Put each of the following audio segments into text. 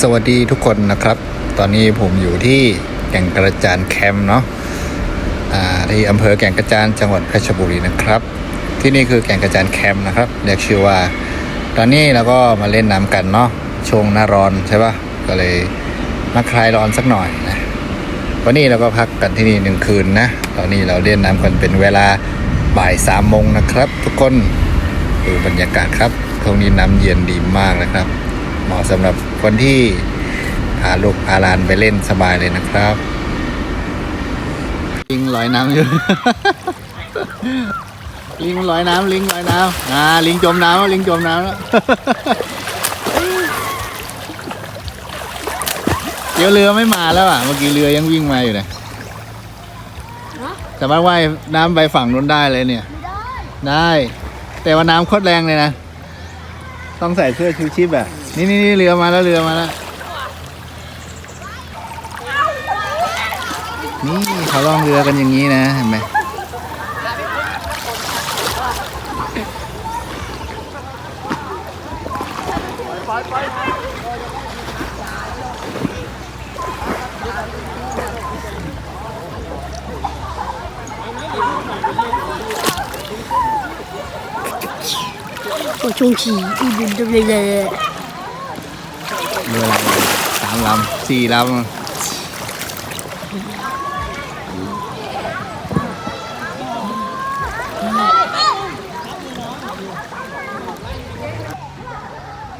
สวัสดีทุกคนนะครับ ตอนนี้ผมอยู่ที่แก่งกระจานแคมป์เนาะที่อำเภอแก่งกระจานจังหวัดเพชรบุรีนะครับ ที่นี่คือแก่งกระจานแคมป์นะครับเรียกชื่อว่า ตอนนี้เราก็มาเล่นน้ำกันเนาะช่วงหน้าร้อนใช่ปะก็เลยมาคลายร้อนสักหน่อยนะวันนี้เราก็พักกันที่นี่หนึ่งคืนนะตอนนี้เราเล่นน้ำกันเป็นเวลาบ่ายสามโมงนะครับ ทุกคนดูบรรยากาศครับตรงนี้น้ำเย็นดีมากนะครับ เหมาะสำหรับ คนที่พาลูกพาหลานไปเล่นสบายเลยนะครับลิงลอยน้ำอยู่ ลิงลอยน้ำลิงลอยน้ำอ่าลิงจมน้ำแล้วลิงจมน้ำแล้วเดี๋ยวเรือไม่มาแล้วอะเมื่อกี้เรือยังวิ่งมาอยู่เลยสามารถว่ายน้ำไปฝั่งนู้นได้เลยเนี่ย ได้ แต่ว่าน้ำโคตรแรงเลยนะ ต้องใส่เสื้อชูชีพแบบ นี่นี่นี่เรือมาแล้วเรือมาแล้ว นี่เขาล่องเรือกันอย่างนี้นะเห็นไหม我中气一点都没来。 เรืออะไรสามลำสี่ลำ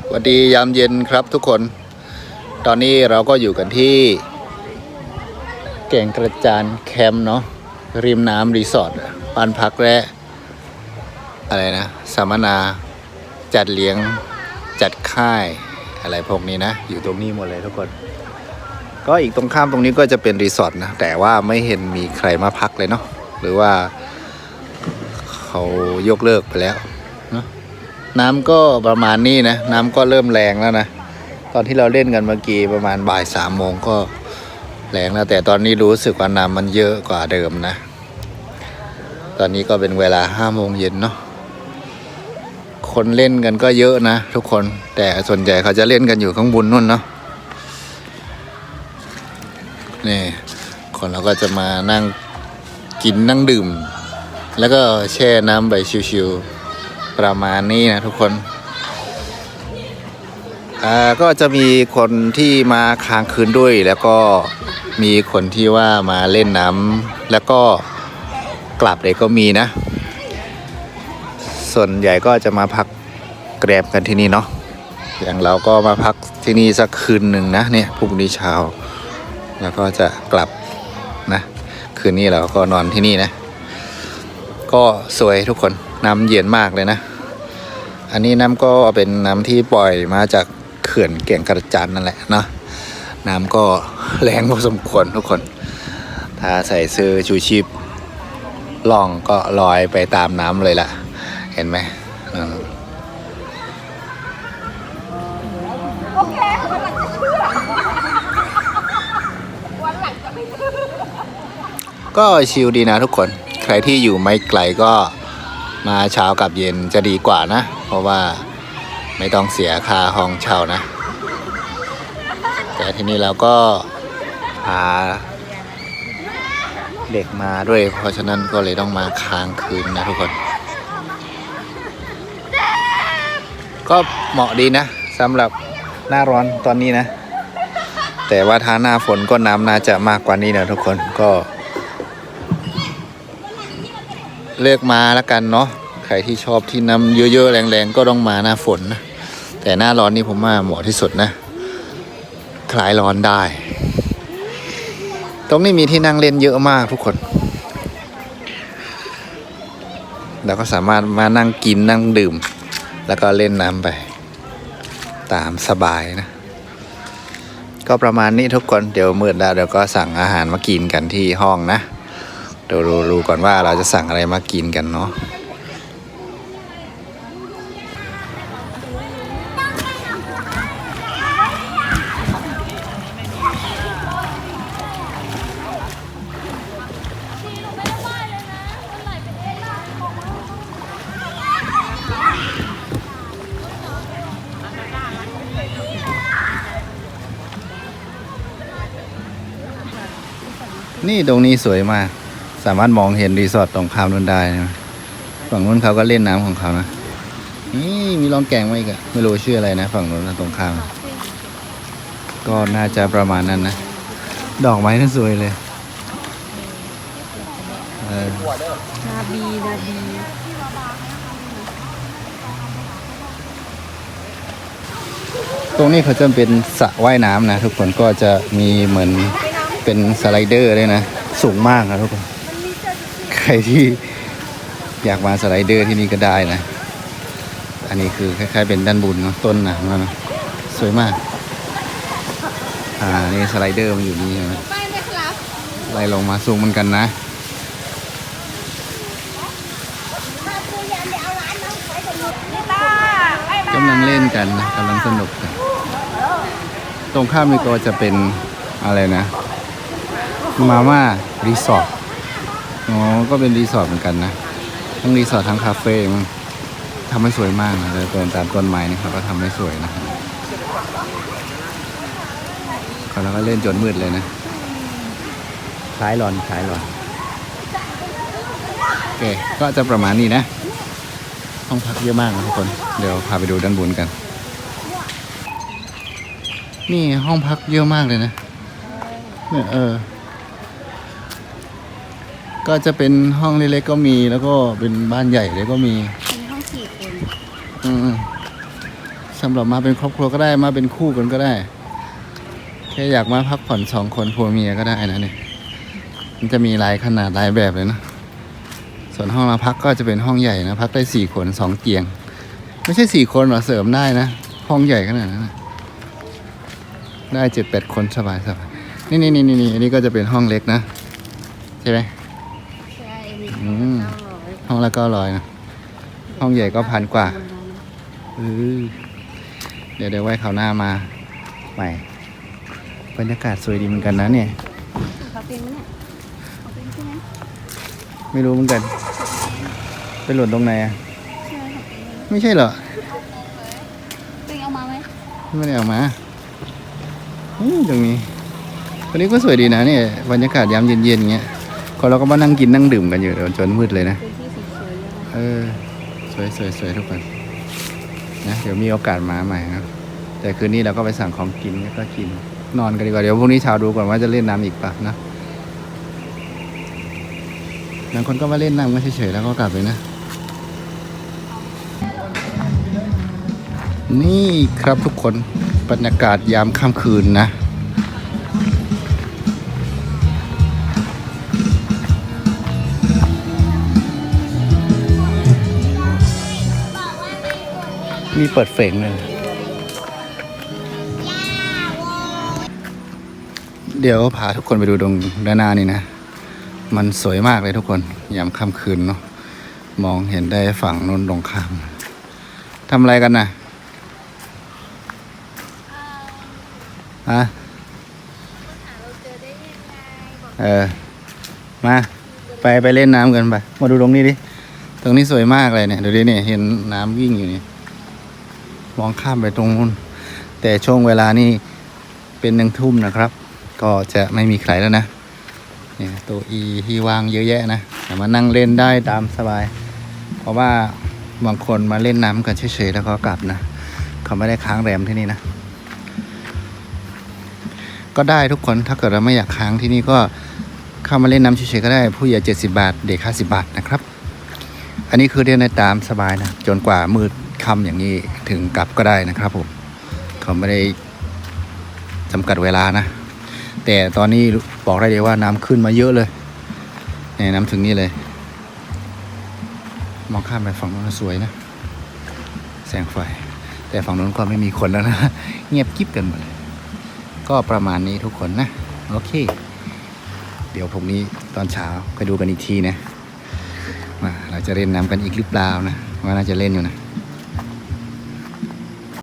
สวัสดียามเย็นครับทุกคน ตอนนี้เราก็อยู่กันที่แก่งกระจานแคมป์เนาะริมน้ำรีสอร์ทบ้านพักและอะไรนะสัมมนาจัดเลี้ยงจัดค่าย อะไรพวกนี้นะ อยู่ตรงนี้หมดเลยทุกคน ก็อีกตรงข้ามตรงนี้ก็จะเป็นรีสอร์ทนะ แต่ว่าไม่เห็นมีใครมาพักเลยเนาะหรือว่าเขายกเลิกไปแล้วเนอะน้ำก็ประมาณนี้นะ น้ำก็เริ่มแรงแล้วนะ ตอนที่เราเล่นกันเมื่อกี้ประมาณบ่ายสามโมงก็แรงแล้วแต่ตอนนี้รู้สึกว่าน้ำมันเยอะกว่าเดิมนะ ตอนนี้ก็เป็นเวลาห้าโมงเย็นเนาะ คนเล่นกันก็เยอะนะทุกคน แต่ส่วนใหญ่เขาจะเล่นกันอยู่ข้างบนนู่นเนาะนี่คนเราก็จะมานั่งกินนั่งดื่ม แล้วก็แช่น้ำใบชิวๆประมาณนี้นะทุกคนอ่าก็จะมีคนที่มาค้างคืนด้วย แล้วก็มีคนที่ว่ามาเล่นน้ำแล้วก็กลับเลยก็มีนะ ส่วนใหญ่ก็จะมาพักแกรบกันที่นี่เนาะอย่างเราก็มาพักที่นี่สักคืนหนึ่งนะเนี่ยพรุ่งนี้เช้า แล้วก็จะกลับนะ คืนนี้เราก็นอนที่นี่นะ ก็สวยทุกคนน้ำเย็นมากเลยนะ อันนี้น้ำก็เป็นน้ำที่ปล่อยมาจากเขื่อนแก่งกระจานนั่นแหละเนาะน้ำก็แรงพอสมควรทุกคน ถ้าใส่เสื้อชูชีพล่องก็ลอยไปตามน้ำเลยล่ะ เห็นไหมอืมก็ชิลดีนะทุกคน ใครที่อยู่ไม่ไกลก็มาเช้ากับเย็นจะดีกว่านะ เพราะว่าไม่ต้องเสียค่าห้องเช่านะ แต่ทีนี้เราก็พาเด็กมาด้วย เพราะฉะนั้นก็เลยต้องมาค้างคืนนะทุกคน ก็เหมาะดีนะสำหรับหน้าร้อนตอนนี้นะ แต่ว่าถ้าหน้าฝนก็น้ำน่าจะมากกว่านี้นะทุกคนก็ เลือกมาแล้วกันเนาะใครที่ชอบที่น้ำเยอะๆแรงๆก็ต้องมาหน้าฝนนะแต่หน้าร้อนนี่ผมว่าเหมาะที่สุดนะ คลายร้อนได้ ตรงนี้มีที่นั่งเล่นเยอะมากทุกคนแล้วก็สามารถมานั่งกินนั่งดื่ม แล้วก็เล่นน้ำไป ตามสบายนะ ก็ประมาณนี้ทุกคนเดี๋ยวมืดแล้วเดี๋ยวก็สั่งอาหารมากินกันที่ห้องนะเดี๋ยวรู้ก่อนว่าเราจะสั่งอะไรมากินกันเนาะ นี่ตรงนี้สวยมาก สามารถมองเห็นรีสอร์ทตรงข้ามนู้นได้นะฝั่งนู้นเขาก็เล่นน้ำของเขานะนี่มีรองแกงมาอีกอะไม่รู้ชื่ออะไรนะ ฝั่งนู้นนะตรงข้าม ก็น่าจะประมาณนั้นนะ ดอกไม้นั่นสวยเลยเออนาบีนาบีตรงนี้เขาจะเป็นสระว่ายน้ำนะ ทุกคนก็จะมีเหมือน เป็นสไลเดอร์ด้วยนะ สูงมากนะทุกคน ใครที่อยากมาสไลเดอร์ที่นี่ก็ได้นะ อันนี้คือคล้ายๆเป็นด้านบนเนาะต้นนะมันสวยมาก อ่า นี่สไลเดอร์มันอยู่นี่นะไล่ลงมาสูงเหมือนกันนะกำลังเล่นกันนะกำลังสนุกกัน ตรงข้ามนี่ก็จะเป็นอะไรนะ มาม่ารีสอร์ทอ๋อ ก็เป็นรีสอร์ทเหมือนกันนะ ทั้งรีสอร์ททั้งคาเฟ่มันทำให้สวยมากนะแล้วต้นตามต้นไม้นี่เขาก็ทำให้สวยนะครับแล้วก็เล่นจนมืดเลยนะคล้ายหลอนคล้ายหลอนโอเค ก็จะประมาณนี้นะ ห้องพักเยอะมากนะทุกคน เดี๋ยวพาไปดูด้านบนกัน นี่ห้องพักเยอะมากเลยนะ เนี่ยเออ ก็จะเป็นห้องเล็กๆก็มีแล้วก็เป็นบ้านใหญ่เลยก็มีเป็นห้องสี่คนอืมสำหรับมาเป็นครอบครัวก็ได้มาเป็นคู่กันก็ได้ แค่อยากมาพักผ่อนสองคนผัวเมียก็ได้นะเนี่ยมันจะมีหลายขนาดหลายแบบเลยนะส่วนห้องเราพักก็จะเป็นห้องใหญ่นะพักได้สี่คนสองเตียง ไม่ใช่สี่คนหรอกเสริมได้นะห้องใหญ่ขนาดนั้นนะได้เจ็ดแปดคนสบายสบายนี่นี่นี่นี่อันนี้ก็จะเป็นห้องเล็กนะ ใช่ไหม ใช่มีอืม เก้าร้อยห้องละเก้าร้อยนะ ห้องใหญ่ก็พันกว่า เออเดี๋ยวเดี๋ยวไว้คราวหน้ามา ใหม่บรรยากาศสวยดีเหมือนกันนะเนี่ย เขาเป็นไหมเนี่ยเขาเป็นใช่ไหมไม่รู้เหมือนกัน ไปหล่นตรงไหนอะ ใช่เขาเป็นไม่ใช่เหรอเป็นเอามาไหมไม่ได้เอามาอืมตรงนี้ตรงนี้ก็สวยดีนะเนี่ยบรรยากาศยามเย็นๆอย่างเงี้ย คนเราก็มานั่งกินนั่งดื่มกันอยู่เดี๋ยวจนมืดเลยนะ เป็นที่สีสวยเลยนะเออ สวยสวยสวยทุกคนนะเดี๋ยวมีโอกาสมาใหม่ครับแต่คืนนี้เราก็ไปสั่งของกินแล้วก็กิน นอนกันดีกว่าเดี๋ยวพรุ่งนี้เช้าดูก่อนว่าจะเล่นน้ำอีกปะนะบางคนก็มาเล่นน้ำก็เฉยๆแล้วก็กลับเลยนะ นี่ครับทุกคนบรรยากาศยามค่ำคืนนะ มีเปิดเฟงเลย เดี๋ยวพาทุกคนไปดูตรงด้านหน้านี่นะ มันสวยมากเลยทุกคนยามค่ำคืนเนาะ มองเห็นได้ฝั่งนู้นตรงข้ามทำอะไรกันนะฮะเออ มา ไปไปเล่นน้ำกันไป มาดูตรงนี้ดิ ตรงนี้สวยมากเลยเนี่ย ดูดิเนี่ย เห็นน้ำวิ่งอยู่นี่ มองข้ามไปตรงนู้นแต่ช่วงเวลานี่เป็นหนึ่งทุ่มนะครับ ก็จะไม่มีใครแล้วนะเนี่ยตัวอีที่วางเยอะแยะนะแต่มานั่งเล่นได้ตามสบาย เพราะว่าบางคนมาเล่นน้ำกันเฉยๆแล้วก็กลับนะเขาไม่ได้ค้างแรมที่นี่นะ ก็ได้ทุกคนถ้าเกิดเราไม่อยากค้างที่นี่ก็เข้ามาเล่นน้ำเฉยๆก็ได้ผู้ใหญ่70 บาท เด็ก50บาทนะครับ อันนี้คือเรียนในตามสบายนะ จนกว่ามืด ค่ำอย่างนี้ถึงกลับก็ได้นะครับผมเขาไม่ได้จำกัดเวลานะ แต่ตอนนี้บอกได้เลยว่าน้ำขึ้นมาเยอะเลยเนี่ยน้ำถึงนี่เลย มองข้ามไปฝั่งนู้นสวยนะ แสงไฟ แต่ฝั่งนู้นก็ไม่มีคนแล้วนะ เงียบกิ๊บกันหมดเลยก็ประมาณนี้ทุกคนนะ โอเค เดี๋ยวพรุ่งนี้ตอนเช้าไปดูกันอีกทีนะว่าเราจะเล่นน้ำกันอีกหรือเปล่านะ ว่าน่าจะเล่นอยู่นะ